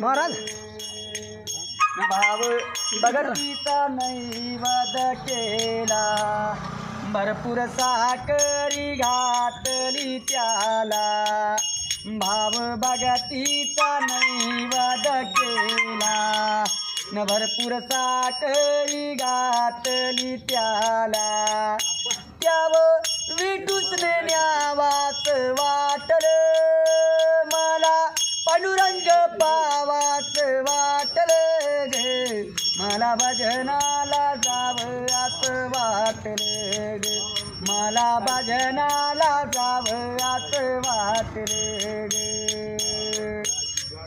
महाराज. भाव. भगतीचा नैवद केला. भरपूर साकरी घातली त्याला. भाव भगतीचा नैवद केला. न भरपूर साकरी घातली त्याला. त्याव विठूसने न्यावाच वाटल. मला पांडुरंग पावाच वाटल गे. मला भजनाला जावं असं वाटल ग. मला भजनाला जावं असं वाटल गे.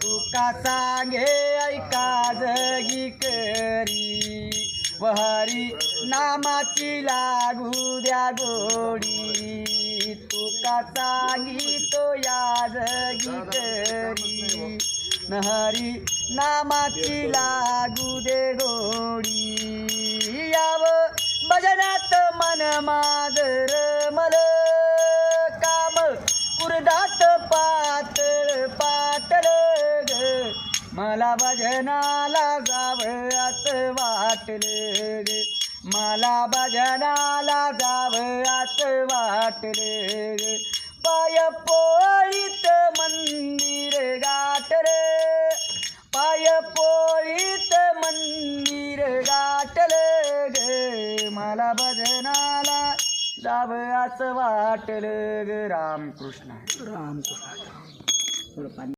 तुका सांगे ऐका जगी करी. वहरी नामाची लागू द्या गोडी. तुका सांगितो या जगी करी नहरी नामाची लागू दे गोडी. याव भजनात मन माजर मल. मला भजनाला जावं असं रे. मला भजनाला जावं असं रे. पाय पोळीत मंदिर गाठले पाय पोळीत मंदिर गाठले गे मला भजनाला जावं असं वाटलं ग रामकृष्ण. रामकृष्ण.